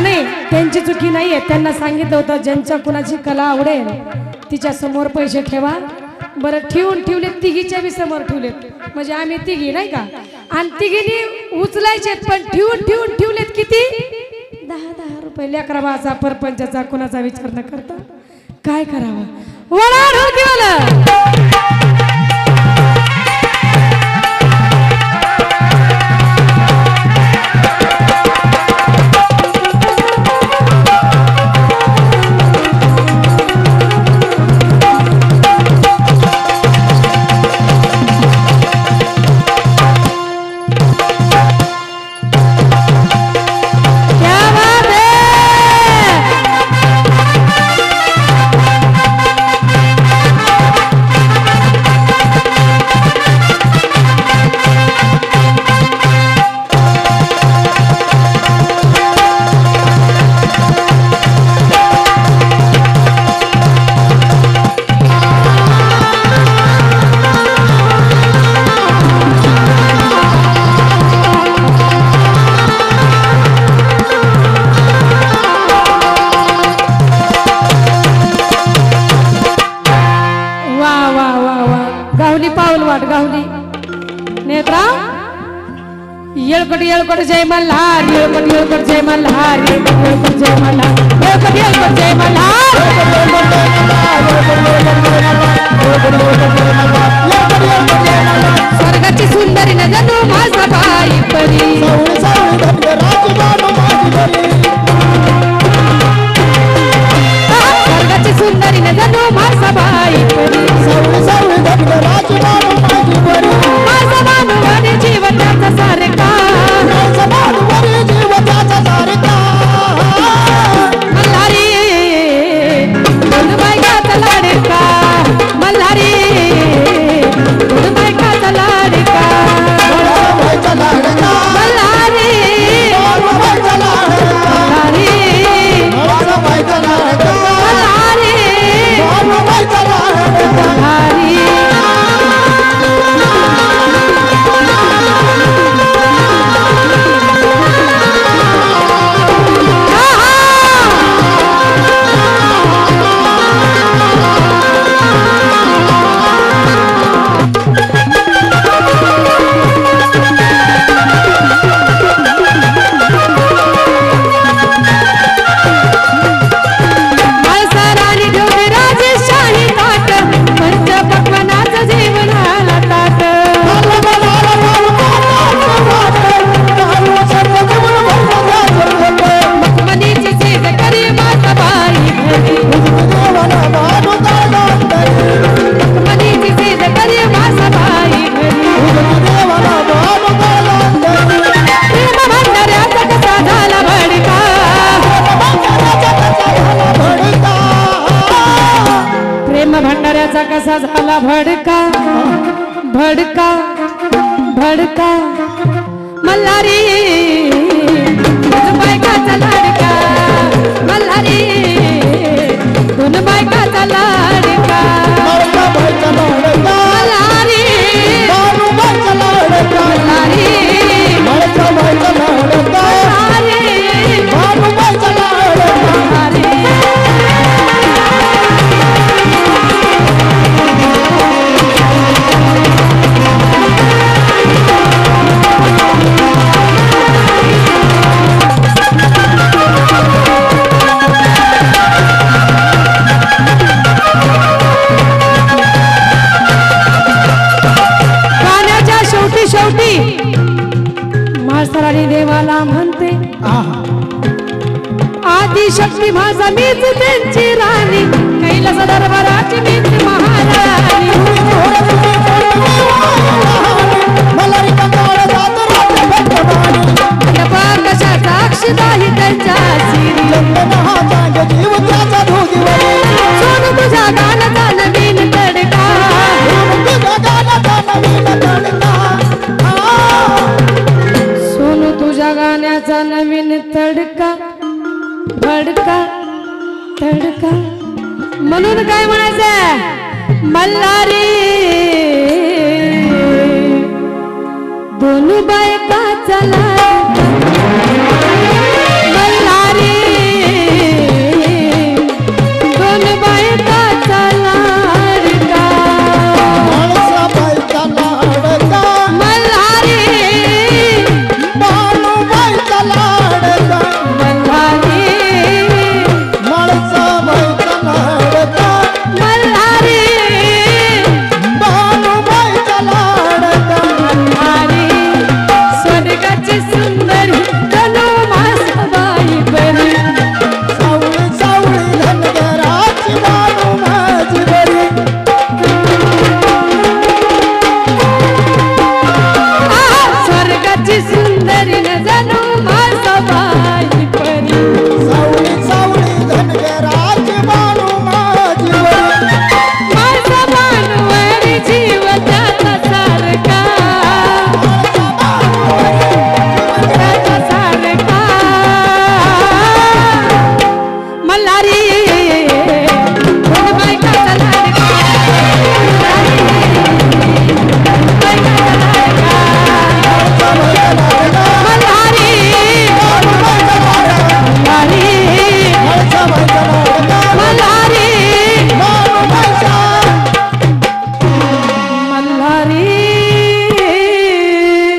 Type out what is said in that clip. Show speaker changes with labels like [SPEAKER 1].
[SPEAKER 1] नाही त्यांची चुकी नाही आहे त्यांना सांगितलं होतं ज्यांच्या कुणाची कला आवडेल तिच्या समोर पैसे ठेवा. बरं ठेवून ठेवलेत तिघीच्या बी समोर ठेवलेत. म्हणजे आम्ही तिघी नाही का? आणि तिघीनी उचलायचे पण ठेवून ठेवून ठेवलेत किती? दहा दहा रुपये. लेकराबाचा परपंचाचा कुणाचा विचार न करता. काय करावं? वळा पाऊल वाट गावली नेत्रा येळकट येळकट जय मल्हार येळकट येळकट जय मल्हार येळकट येळकट जय मल्हार. येळकट. प्रेम कसा झाला भडका? भडका भडका. मल्हारी बायकाचा लाडका. देवाला म्हणते आदी शक्ती माझा मीच त्यांची राणी. कैलास दरबाराची मीच महाराज भडका तडका म्हणून काय म्हणायचं मल्हारी!